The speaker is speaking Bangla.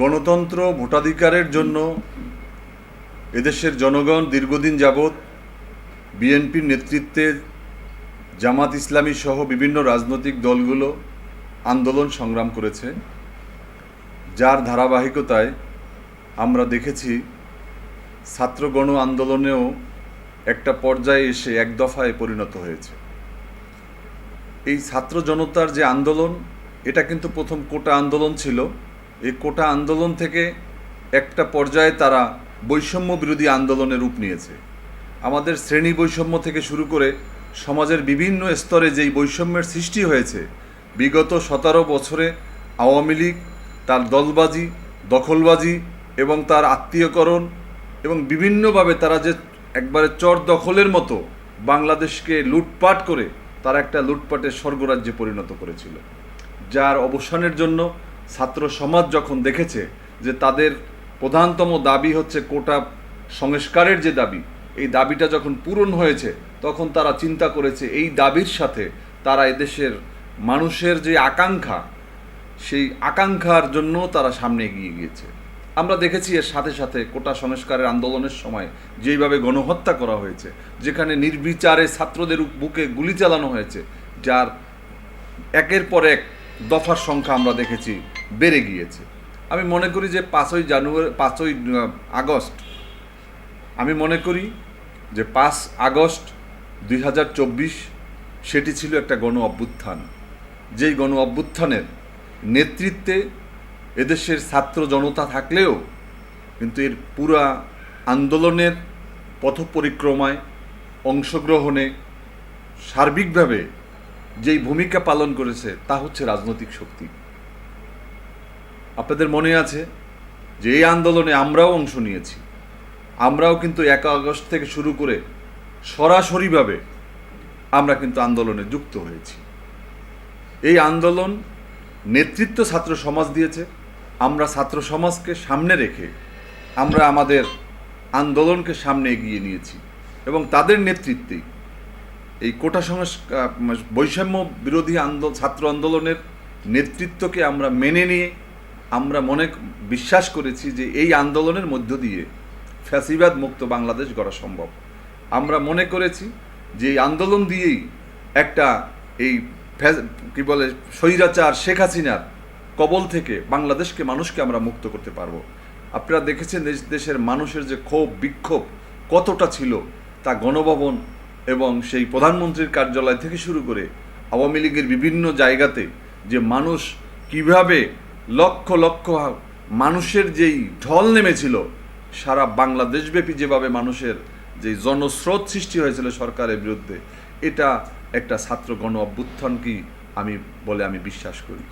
গণতন্ত্র ভোটাধিকারের জন্য এদেশের জনগণ দীর্ঘদিন যাবৎ বিএনপির নেতৃত্বে জামাত ইসলামী সহ বিভিন্ন রাজনৈতিক দলগুলো আন্দোলন সংগ্রাম করেছে। যার ধারাবাহিকতায় আমরা দেখেছি ছাত্র গণ আন্দোলনেও একটা পর্যায়ে এসে এক দফায় পরিণত হয়েছে। এই ছাত্র জনতার যে আন্দোলন, এটা কিন্তু প্রথম কোটা আন্দোলন ছিল। এই কোটা আন্দোলন থেকে একটা পর্যায়ে তারা বৈষম্য বিরোধী আন্দোলনে রূপ নিয়েছে। আমাদের শ্রেণি বৈষম্য থেকে শুরু করে সমাজের বিভিন্ন স্তরে যেই বৈষম্যের সৃষ্টি হয়েছে, বিগত সতেরো বছরে আওয়ামী লীগ, তার দলবাজি, দখলবাজি এবং তার আত্মীয়করণ এবং বিভিন্নভাবে তারা যে একবারে চর দখলের মতো বাংলাদেশকে লুটপাট করে, তারা একটা লুটপাটের স্বর্গরাজ্যে পরিণত করেছিল। যার অবসানের জন্য ছাত্র সমাজ যখন দেখেছে যে তাদের প্রধানতম দাবি হচ্ছে কোটা সংস্কারের যে দাবি, এই দাবিটা যখন পূরণ হয়েছে, তখন তারা চিন্তা করেছে এই দাবির সাথে তারা এদেশের মানুষের যে আকাঙ্ক্ষা, সেই আকাঙ্ক্ষার জন্য তারা সামনে এগিয়ে গিয়েছে। আমরা দেখেছি এর সাথে সাথে কোটা সংস্কারের আন্দোলনের সময় যেইভাবে গণহত্যা করা হয়েছে, যেখানে নির্বিচারে ছাত্রদের বুকে গুলি চালানো হয়েছে, যার একের পর এক দফার সংখ্যা আমরা দেখেছি বেড়ে গিয়েছে। আমি মনে করি যে পাঁচই জানুয়ারি, পাঁচই আগস্ট, আমি মনে করি যে পাঁচ আগস্ট দুই হাজার চব্বিশ সেটি ছিল একটা গণ অভ্যুত্থান। যেই গণ অভ্যুত্থানের নেতৃত্বে এদেশের ছাত্র জনতা থাকলেও কিন্তু এর পুরা আন্দোলনের পথ পরিক্রমায় অংশগ্রহণে সার্বিকভাবে যেই ভূমিকা পালন করেছে তা হচ্ছে রাজনৈতিক শক্তি। আপনাদের মনে আছে যে এই আন্দোলনে আমরাও অংশ নিয়েছি? আমরাও কিন্তু এক আগস্ট থেকে শুরু করে সরাসরিভাবে আমরা কিন্তু আন্দোলনে যুক্ত হয়েছি। এই আন্দোলন নেতৃত্ব ছাত্র সমাজ দিয়েছে। আমরা ছাত্র সমাজকে সামনে রেখে আমরা আমাদের আন্দোলনকে সামনে এগিয়ে নিয়েছি এবং তাদের নেতৃত্বেই এই কোটা সংস্কার, বৈষম্য বিরোধী আন্দোলন ছাত্র আন্দোলনের নেতৃত্বকে আমরা মেনে নিয়ে আমরা মনে বিশ্বাস করেছি যে এই আন্দোলনের মধ্য দিয়ে ফ্যাসিবাদ মুক্ত বাংলাদেশ গড়া সম্ভব। আমরা মনে করেছি যে এই আন্দোলন দিয়েই একটা এই কি বলে, স্বৈরাচার শেখ হাসিনার কবল থেকে বাংলাদেশকে মানুষকে আমরা মুক্ত করতে পারব। আপনারা দেখেছেন দেশ- দেশের মানুষের যে ক্ষোভ, বিক্ষোভ কতটা ছিল তা গণভবন এবং সেই প্রধানমন্ত্রীর কার্যালয় থেকে শুরু করে আওয়ামী লীগের বিভিন্ন জায়গাতে যে মানুষ কীভাবে লক্ষ লক্ষ মানুষের যেই ঢল নেমেছিল, সারা বাংলাদেশব্যাপী যেভাবে মানুষের যে জনস্রোত সৃষ্টি হয়েছিল সরকারের বিরুদ্ধে, এটা একটা ছাত্র গণ অভ্যুত্থান কি আমি বলে আমি বিশ্বাস করি।